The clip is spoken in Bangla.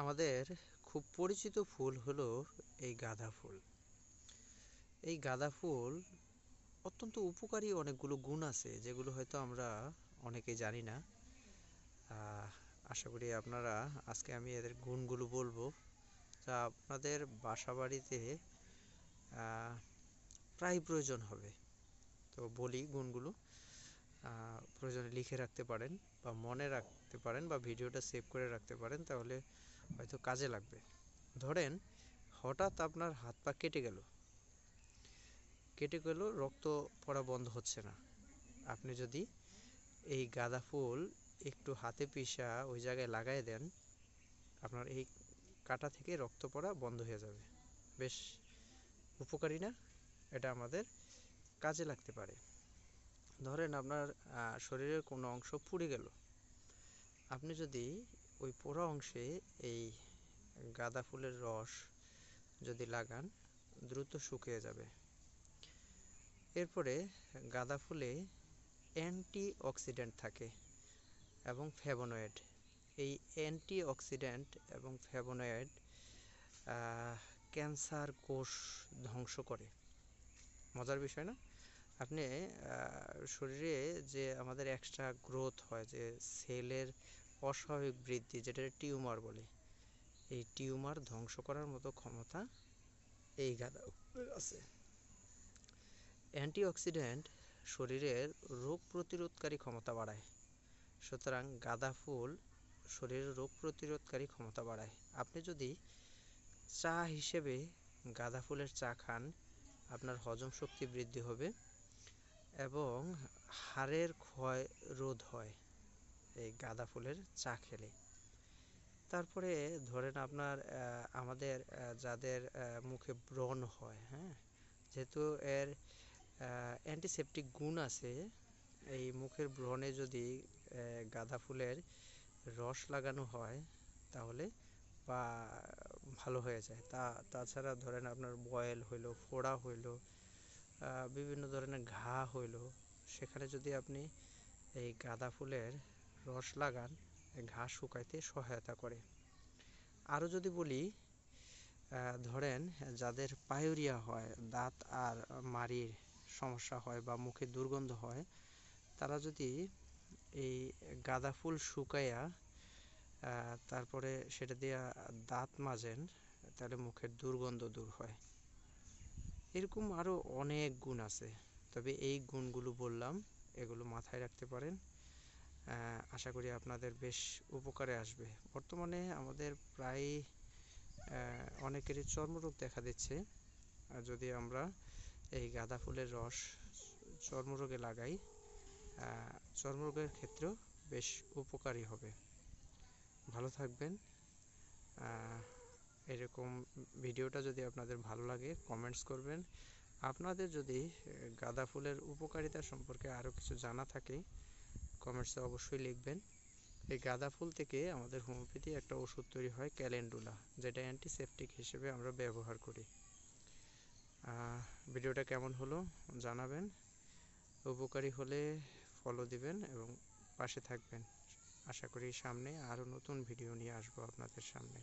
আমাদের খুব পরিচিত ফুল হলো এই গাঁদা ফুল। এই গাঁদা ফুল অত্যন্ত উপকারী অনেকগুলো গুণ আছে, যেগুলো হয়তো আমরা অনেকে জানি না। আশা করি আপনারা আজকে আমি এদের গুণগুলো বলব। যা আপনাদের বাসা বাড়িতে প্রায় প্রয়োজন হবে। তো বলি গুণগুলো। প্রয়োজনে লিখে রাখতে পারেন বা মনে রাখতে পারেন বা ভিডিওটা সেভ করে রাখতে পারেন, তাহলে হয়তো কাজে লাগবে। ধরেন, হঠাৎ আপনার হাত পা কেটে গেল। কেটে গেল, রক্ত পড়া বন্ধ হচ্ছে না। আপনি যদি এই গাঁদা ফুল একটু হাতে পিসা ওই জায়গায় লাগাই দেন, আপনার এই কাটা থেকে রক্ত পড়া বন্ধ হয়ে যাবে। বেশ উপকারী না? এটা আমাদের কাজে লাগতে পারে। ধরেন আপনার শরীরের কোনো অংশ পুড়ে গেল। আপনি যদি ওই পোড়া অংশে এই গাঁদা ফুলের রস যদি লাগান, দ্রুত শুকিয়ে যাবে। এরপরে গাঁদা ফুলে অ্যান্টি অক্সিডেন্ট থাকে এবং ফ্যাবোনয়েড এই অ্যান্টি অক্সিডেন্ট এবং ফ্যাবোনয়েড ক্যান্সার কোষ ধ্বংস করে। মজার বিষয় না? আপনি শরীরে যে আমাদের এক্সট্রা গ্রোথ হয়, যে সেলের অস্বাভাবিক বৃদ্ধি যেটা টিউমার বলে। এই টিউমার ধ্বংস করার মতো ক্ষমতা এই গাঁদা আছে। অ্যান্টিঅক্সিডেন্ট শরীরের রোগ প্রতিরোধকারী ক্ষমতা বাড়ায়। সুতরাং গাঁদা ফুল শরীরের রোগ প্রতিরোধকারী ক্ষমতা বাড়ায়। আপনি যদি চা হিসেবে গাঁদা ফুলের চা খান, আপনার হজম শক্তি বৃদ্ধি হবে এবং হাড়ের ক্ষয় রোধ হয়। এই গাঁদা ফুলের চা খেলে। তারপরে ধরেন আপনার আমাদের যাদের মুখে ব্রণ হয় হ্যাঁ? যেহেতু এর অ্যান্টিসেপটিক গুণ আছে, এই মুখের ব্রণে যদি গাঁদা ফুলের রস লাগানো হয়, তাহলে বা, ভালো হয়ে যায়। তা, তাছাড়া ধরেন আপনার বয়েল হইল, ফোড়া হইল বিভিন্ন ধরনের ঘা হইল, সেখানে যদি আপনি এই গাঁদা ফুলের রস লাগান, ঘা শুকাইতে সহায়তা করে। আরও যদি বলি ধরেন যাদের পায়ুরিয়া হয়, দাঁত আর মাড়ির সমস্যা হয় বা মুখে দুর্গন্ধ হয়, তারা যদি এই গাঁদা ফুল শুকাইয়া তারপরে সেটা দিয়ে দাঁত মাজেন, তাহলে মুখের দুর্গন্ধ দূর হয়। এরকম আরও অনেক গুণ আছে, তবে এই গুণগুলো বললাম, এগুলো মাথায় রাখতে পারেন। আশা করি আপনাদের বেশ উপকারে আসবে। বর্তমানে আমাদের প্রায় অনেকেরই চর্মরোগ দেখা দিচ্ছে। যদি আমরা এই গাঁদা ফুলের রস চর্মরোগে লাগাই চর্মরোগের ক্ষেত্রেও বেশ উপকারী হবে। ভালো থাকবেন। এরকম ভিডিওটা যদি আপনাদের ভালো লাগে কমেন্টস করবেন। আপনাদের যদি গাঁদা ফুলের উপকারিতা সম্পর্কে আরও কিছু জানা থাকে কমেন্টসে অবশ্যই লিখবেন। এই গাঁদা ফুল থেকে আমাদের হোমিওপ্যাথি একটা ওষুধ তৈরি হয় ক্যালেন্ডুলা যেটা অ্যান্টিসেপটিক হিসেবে আমরা ব্যবহার করি। ভিডিওটা কেমন হলো জানাবেন। উপকারী হলে ফলো দিবেন এবং পাশে থাকবেন। আশা করি সামনে আরও নতুন ভিডিও নিয়ে আসব আপনাদের সামনে।